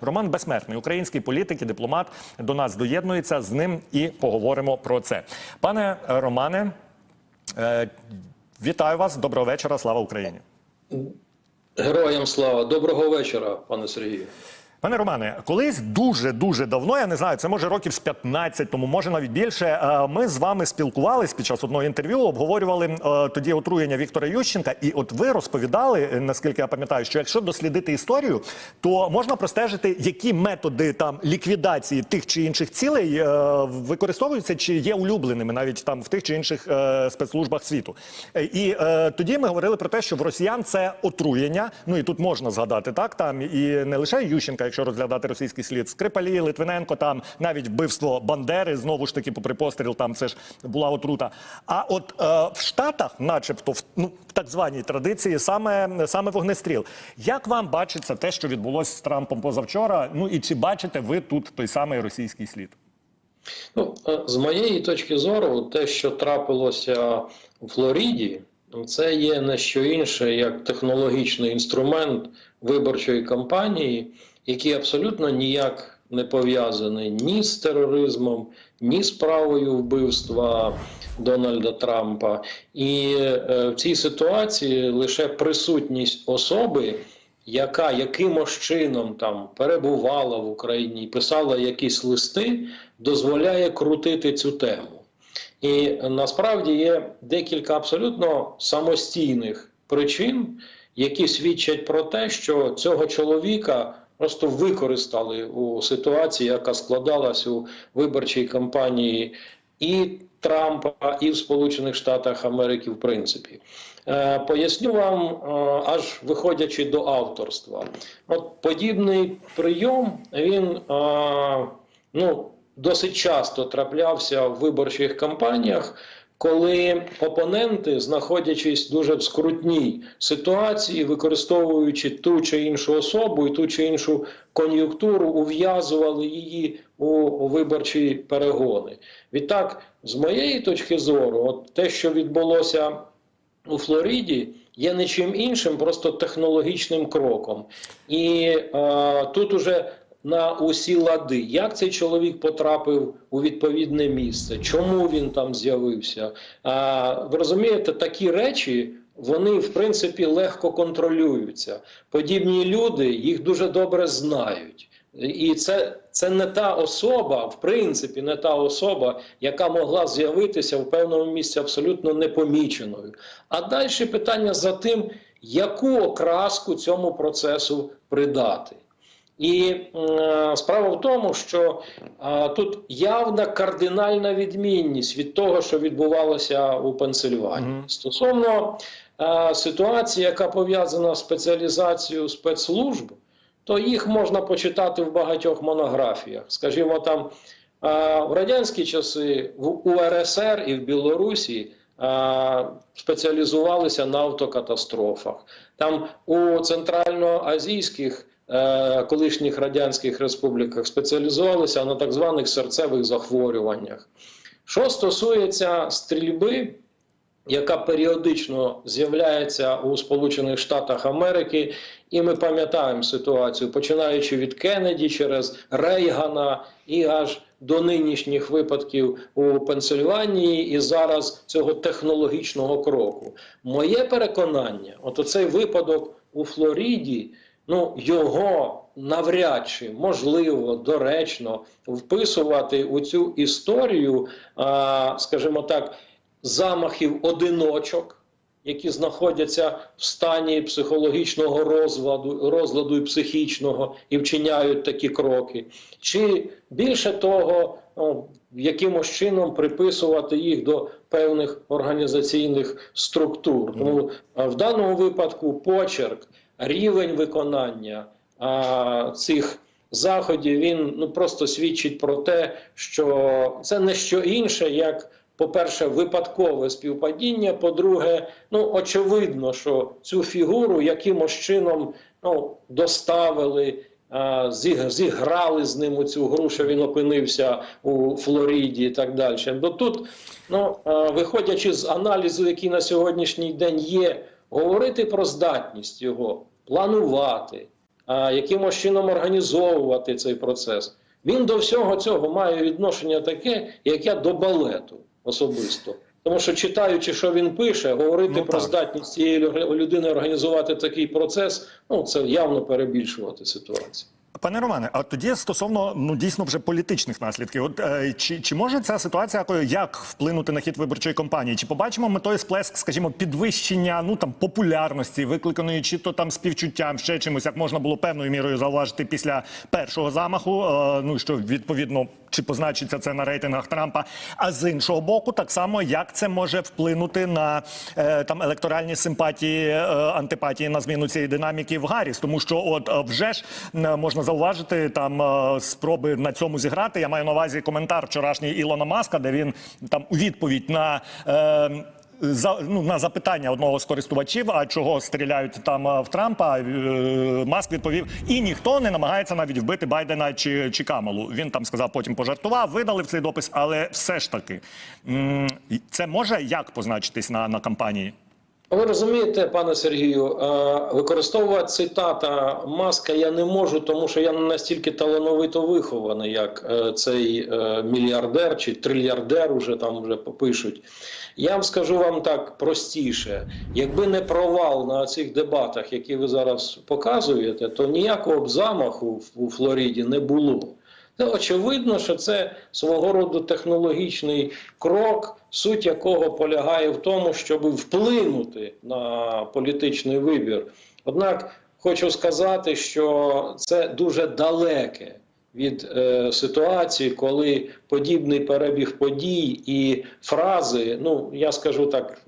Роман Безсмертний, український політик і дипломат, до нас доєднується. З ним і поговоримо про це. Пане Романе, е, вітаю вас. Доброго вечора. Слава Україні. Героям слава, доброго вечора, пане Сергію. Пане Романе, колись дуже дуже давно, я не знаю, це може років з 15 тому, може навіть більше. е, Ми з вами спілкувались під час одного інтерв'ю, обговорювали е, тоді отруєння Віктора Ющенка. І от ви розповідали, е, наскільки я пам'ятаю, що якщо дослідити історію, то можна простежити, які методи там ліквідації тих чи інших цілей використовуються чи є улюбленими навіть там в тих чи інших спецслужбах світу. І тоді ми говорили про те, що в росіян це отруєння. Ну і тут можна згадати так. Там і не лише Ющенка, якщо розглядати російський слід, Скрипалі, Литвиненко, там навіть вбивство Бандери, знову ж таки, попри постріл, там це ж була отрута. А от е, в Штатах, начебто, в ну в так званій традиції, саме саме вогнестріл. Як вам бачиться те, що відбулося з Трампом позавчора? Ну і чи бачите ви тут той самий російський слід? Ну, е, з моєї точки зору, те, що трапилося у Флориді, це є не що інше, як технологічний інструмент виборчої кампанії, який абсолютно ніяк не пов'язаний ні з тероризмом, ні з правою вбивства Дональда Трампа. І е, в цій ситуації лише присутність особи. Яка якимось чином там перебувала в Україні писала якісь листи, дозволяє крутити цю тему. І насправді є декілька абсолютно самостійних причин, які свідчать про те, що цього чоловіка просто використали у ситуації, яка складалась у виборчій кампанії і Трампа, і в Сполучених Штатах Америки, в принципі. Е, Поясню вам, е, аж виходячи до авторства. От подібний прийом він е, ну, досить часто траплявся в виборчих кампаніях, коли опоненти, знаходячись дуже в скрутній ситуації, використовуючи ту чи іншу особу і ту чи іншу кон'юнктуру, ув'язували її у, виборчі перегони. Відтак, з моєї точки зору, от те, що відбулося у Флориді є не чим іншим, просто технологічним кроком. І е, тут уже на усі лади, як цей чоловік потрапив у відповідне місце, чому він там з'явився. А, ви розумієте, такі речі. Вони в принципі легко контролюються. Подібні люди їх дуже добре знають. І це, це не та особа, в принципі, не та особа, яка могла з'явитися в певному місці абсолютно непоміченою. А далі питання за тим, яку окраску цьому процесу придати. І е, справа в тому, що е, тут явна кардинальна відмінність від того, що відбувалося у Пенсильванії. Мгм. Стосовно е, ситуації, яка пов'язана з спеціалізацією спецслужб, то їх можна почитати в багатьох монографіях. Скажімо, там е, в радянські часи в УРСР і в Білорусі спеціалізувалися на автокатастрофах. Там у центральноазійських колишніх радянських республіках спеціалізувалися на так званих серцевих захворюваннях. Що стосується стрільби, яка періодично з'являється у Сполучених Штатах Америки, і ми пам'ятаємо ситуацію, починаючи від Кеннеді через Рейгана і аж до нинішніх випадків у Пенсильванії, і зараз цього технологічного кроку. Моє переконання, от оцей випадок у Флориді, ну його навряд чи можливо доречно вписувати у цю історію, а, скажімо так, замахів одиночок. Які знаходяться в стані психологічного розладу, розладу і психічного і вчиняють такі кроки, чи більше того, якимось чином приписувати їх до певних організаційних структур. Тому в даному випадку почерк, рівень виконання а, цих заходів він ну просто свідчить про те, що це не що інше, як по-перше, випадкове співпадіння. По-друге, ну очевидно, що цю фігуру якимось чином ну, доставили. Зіграли з ним у цю гру, що він опинився у Флориді і так далі. Бо тут, ну виходячи з аналізу, який на сьогоднішній день є, говорити про здатність його планувати, а, якимось чином організовувати цей процес. Він до всього цього має відношення таке, як я до балету особисто. Тому що читаючи, що він пише, говорити Ну, про так. здатність цієї людини організувати такий процес, ну це явно перебільшувати ситуацію. Пане Романе, а тоді стосовно ну дійсно вже політичних наслідків, от е, чи, чи може ця ситуація як вплинути на хід виборчої кампанії? Чи побачимо ми той сплеск, скажімо, підвищення ну там популярності, викликаної чи то там співчуттям, ще чимось, як можна було певною мірою зауважити після першого замаху? Е, ну що відповідно чи позначиться це на рейтингах Трампа? А з іншого боку, так само як це може вплинути на е, там електоральні симпатії, е, антипатії на зміну цієї динаміки в Гарріс, тому що от е, вже ж можна зауважити там е, спроби на цьому зіграти. Я маю на увазі коментар вчорашній Ілона Маска, де він там у відповідь на. Е, за ну на запитання одного з користувачів, а чого стріляють там в Трампа, е, Маск відповів: і ніхто не намагається навіть вбити Байдена чи, чи Камалу. Він там сказав, потім пожартував, видалив цей допис, але все ж таки це може як позначитись на, на кампанії? Ви розумієте, пане Сергію, е, використовувати цитата Маска я не можу, тому що я не настільки талановито вихований, як е, цей е, мільярдер чи трильярдер, уже там вже пишуть. Я вам скажу вам так простіше: якби не провал на цих дебатах, які ви зараз показуєте, то ніякого б замаху у Флориді не було. Це очевидно, що це свого роду технологічний крок, суть якого полягає в тому, щоб вплинути на політичний вибір. Однак хочу сказати, що це дуже далеке від е, ситуації, коли подібний перебіг подій і фрази, ну я скажу так,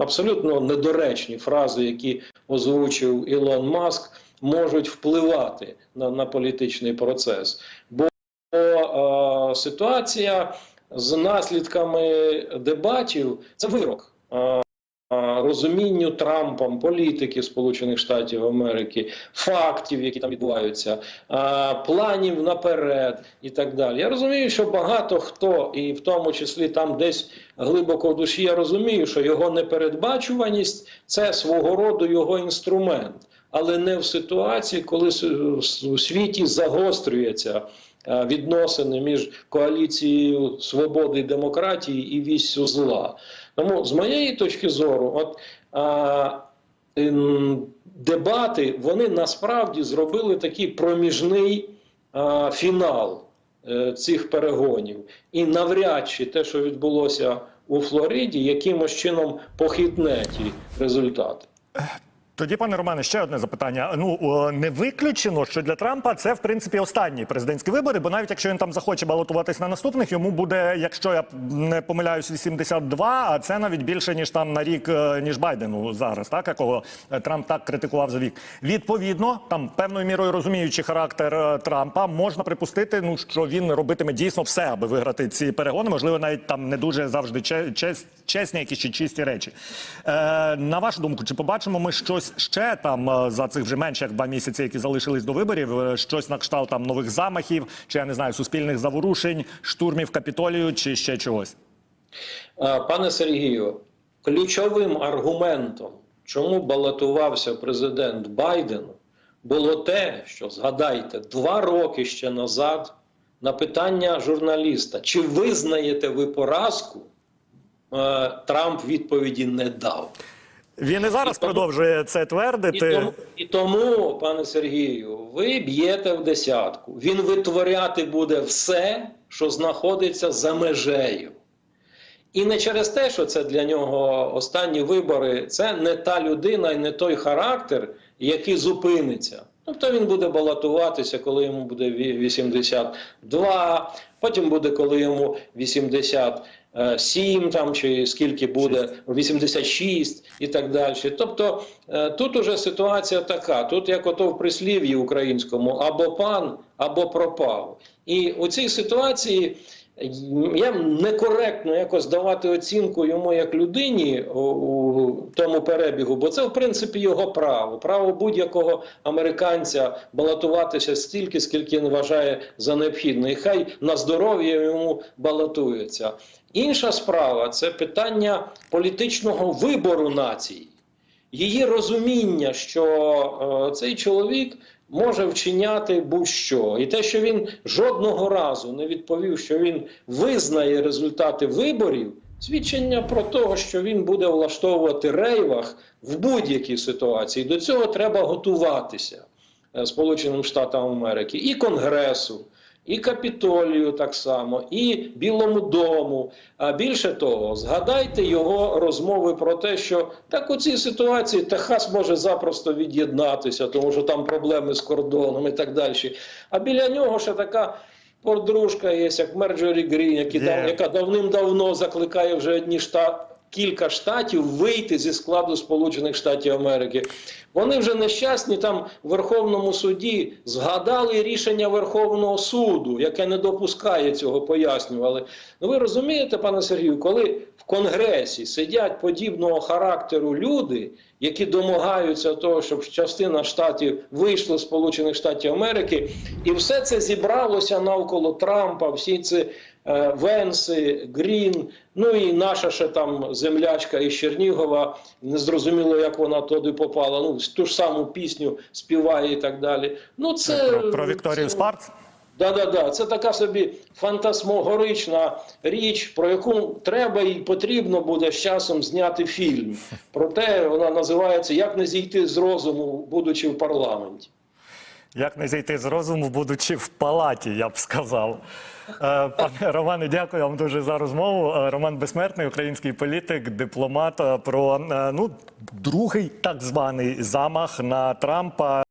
абсолютно недоречні фрази, які озвучив Ілон Маск, можуть впливати на, на політичний процес. Бо е, ситуація з наслідками дебатів це вирок. Розумінню Трампом політики Сполучених Штатів Америки, фактів, які там відбуваються, планів наперед і так далі. Я розумію, що багато хто, і в тому числі там десь глибоко в душі, я розумію, що його непередбачуваність це свого роду його інструмент, але не в ситуації, коли у світі загострюється відносини між коаліцією свободи і демократії і віссю зла. Тому з моєї точки зору, от а, ем, дебати вони насправді зробили такий проміжний а, фінал е, цих перегонів. І навряд чи те, що відбулося у Флориді, якимось чином похитне ті результати. Тоді, пане Романе, ще одне запитання. Ну не виключено, що для Трампа це в принципі останні президентські вибори, бо навіть якщо він там захоче балотуватись на наступних, йому буде, якщо я не помиляюсь, 82, а це навіть більше ніж там на рік е, ніж Байдену зараз, так якого е, Трамп так критикував за вік. Відповідно, там певною мірою розуміючи характер е, Трампа, можна припустити, ну що він робитиме дійсно все, аби виграти ці перегони. Можливо, навіть там не дуже завжди чес- чесні, якісь чи чисті речі. Е, на вашу думку, чи побачимо ми щось ще там е, за цих вже менше як два місяці, які залишились до виборів? е, Щось на кшталт там нових замахів, чи я не знаю, суспільних заворушень, штурмів капітолію, чи ще чогось? Пане Сергію, ключовим аргументом, чому балотувався президент Байден, було те, що згадайте, два роки ще назад на питання журналіста, чи визнаєте ви поразку, е, Трамп відповіді не дав. Він і зараз І тому- продовжує це І твердити. тому, і тому, пане Сергію, ви б'єте в десятку. Він витворяти буде все, що знаходиться за межею. І не через те, що це для нього останні вибори, це не та людина і не той характер, який зупиниться. Тобто він буде балотуватися, коли йому буде ві- 82, потім буде, коли йому 87 там, чи скільки буде, 86 і так далі. Тобто е, тут уже ситуація така, тут як ото в прислів'ї українському, або пан, або пропав. І у цій ситуації я некоректно якось давати оцінку йому як людині у, тому перебігу, бо це в принципі його право, право будь-якого американця балотуватися стільки, скільки він вважає за необхідне. І хай на здоров'я йому балотується. Інша справа це питання політичного вибору нації. Її розуміння, що е, цей чоловік може вчиняти будь-що. І те, що він жодного разу не відповів, що він визнає результати виборів, свідчення про те, що він буде влаштовувати рейвах в будь-якій ситуації. До цього треба готуватися е, Сполученим Штатам Америки і Конгресу. І Капітолію так само, і Білому дому. А більше того, згадайте його розмови про те, що так у цій ситуації Техас може запросто від'єднатися, тому що там проблеми з кордоном і так далі. А біля нього ще така подружка є, як Мерджорі Грін, які Є. дав- яка давним-давно закликає вже одні штати. Кілька штатів вийти зі складу Сполучених Штатів Америки. Вони вже нещасні там в Верховному суді згадали рішення Верховного суду, яке не допускає цього, пояснювали. Ну ви розумієте, пане Сергію, коли в Конгресі сидять подібного характеру люди, які домагаються того, щоб частина штатів вийшла з Сполучених Штатів Америки, і все це зібралося навколо Трампа, всі ці Венси, Грін, ну і наша ще там землячка із Чернігова, незрозуміло, як вона туди попала. Ну, ту ж саму пісню співає і так далі. Ну, це Про, про Вікторію це- Спарц. Да, да, да. Це така собі фантасмогорична річ, про яку треба і потрібно буде з часом зняти фільм. Проте вона називається Як не зійти з розуму, будучи в парламенті. Як не зійти з розуму, будучи в палаті, я б сказав. Е, Пане Романе, дякую вам дуже за розмову. Е, Роман Безсмертний, український політик, дипломат е, про ну другий так званий замах на Трампа.